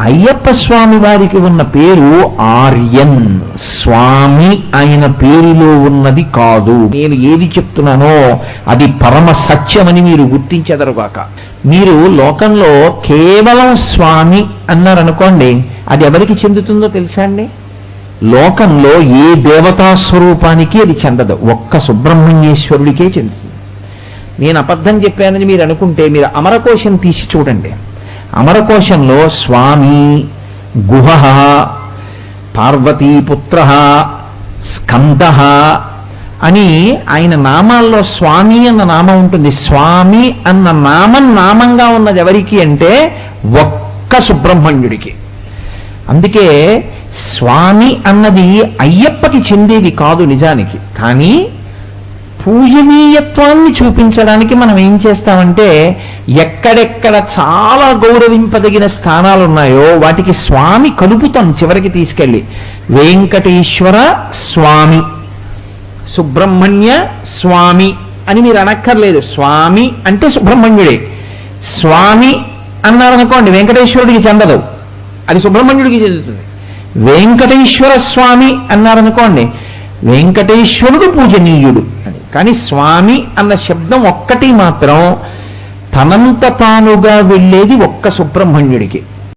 అయ్యప్ప స్వామి వారికి ఉన్న పేరు ఆర్యన్. స్వామి ఆయన పేరులో ఉన్నది కాదు. నేను ఏది చెప్తున్నానో అది పరమ సత్యమని మీరు గుర్తించెదరుగాక మీరు లోకంలో కేవలం స్వామి అన్నారనుకోండి అది ఎవరికి చెందుతుందో తెలుసా అండి? లోకంలో ఏ దేవతా స్వరూపానికి అది చెందదు. ఒక్క సుబ్రహ్మణ్యేశ్వరుడికే చెందుతుంది. నేను అబద్ధం చెప్పానని మీరు అనుకుంటే మీరు అమరకోశం తీసి చూడండి. అమరకోశంలో స్వామి గుహ పార్వతీపుత్ర స్కంద అని ఆయన నామాల్లో స్వామి అన్న నామం ఉంటుంది. స్వామి అన్న నామం నామంగా ఉన్నది ఎవరికి అంటే ఒక్క సుబ్రహ్మణ్యుడికి. అందుకే స్వామి అన్నది అయ్యప్పకి చెందేది కాదు నిజానికి. కానీ పూజనీయత్వాన్ని చూపించడానికి మనం ఏం చేస్తామంటే ఎక్కడెక్కడ చాలా గౌరవింపదగిన స్థానాలు ఉన్నాయో వాటికి స్వామి కలుపుతాం చివరికి తీసుకెళ్ళి. వెంకటేశ్వర స్వామి సుబ్రహ్మణ్య స్వామి అని మీరు అనక్కర్లేదు. స్వామి అంటే సుబ్రహ్మణ్యుడే. స్వామి అన్నారనుకోండి వెంకటేశ్వరుడికి చెందదు. అది సుబ్రహ్మణ్యుడికి చెందుతుంది. వెంకటేశ్వర స్వామి అన్నారనుకోండి వెంకటేశ్వరుడు పూజనీయుడు. కానీ స్వామి అన్న శబ్దం ఒక్కటి మాత్రం తనంత తానుగా వెళ్ళేది ఒక్క సుబ్రహ్మణ్యుడికి.